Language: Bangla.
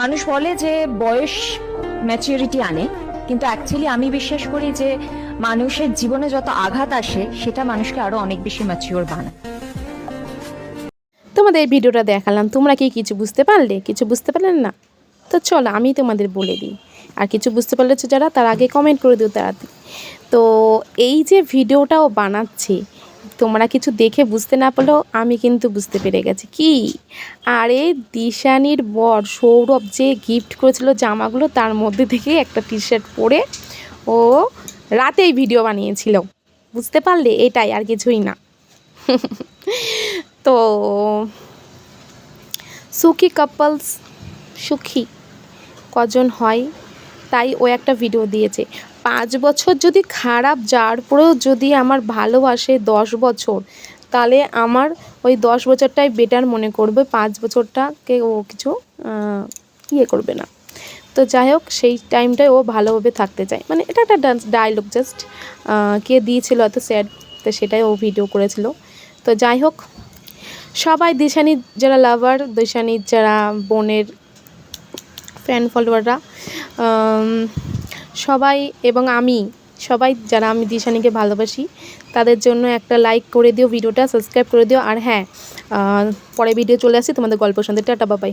মানুষ বলে যে বয়স ম্যাচিউরিটি আনে, কিন্তু অ্যাকচুয়ালি আমি বিশ্বাস করি যে মানুষের জীবনে যত আঘাত আসে, সেটা মানুষকে আরও অনেক বেশি ম্যাচিওর বানায়। তোমাদের ভিডিওটা দেখালাম, তোমরা কি কিছু বুঝতে পারলে? কিছু বুঝতে পারলে না? তো চলো, আমি তোমাদের বলে দিই। আর কিছু বুঝতে পারলে তো যারা, তার আগে কমেন্ট করে দিও তাড়াতাড়ি। তো এই যে ভিডিওটাও বানাচ্ছি তোমরা কিছু দেখে বুঝতে না পারলেও আমি কিন্তু বুঝতে পেরে গেছি। কি? আরে দিশানির বর সৌরভ যে গিফট করেছিল জামাগুলো, তার মধ্যে থেকে একটা টি শার্ট পরে ও রাতেই ভিডিও বানিয়েছিল। বুঝতে পারলে এটাই আর কিছুই না। তো সুখী কাপলস সুখী, কজন হয়? তাই ও একটা ভিডিও দিয়েছে। পাঁচ বছর যদি খারাপ যাওয়ার পরেও যদি আমার ভালোবাসে দশ বছর, তাহলে আমার ওই দশ বছরটাই বেটার মনে করবে। পাঁচ বছরটাকে ও কিছু ইয়ে করবে না। তো যাই হোক, সেই টাইমটায় ও ভালোভাবে থাকতে চায়। মানে এটা একটা ডান্স ডায়লগ জাস্ট কে দিয়েছিল এত স্যাড তো সেটাই ও ভিডিও করেছিল। তো যাই হোক, সবাই দিশানির যারা লাভার দিশানির যারা বোনের ফ্যান ফলোয়াররা সবাই এবং আমি, সবাই যারা আমি দিশানিকে ভালোবাসি, তাদের জন্য একটা লাইক করে দিও ভিডিওটা সাবস্ক্রাইব করে দিও। আর হ্যাঁ পরে ভিডিও চলে আসি তোমাদের গল্প শুনতে, টাটা বাবাই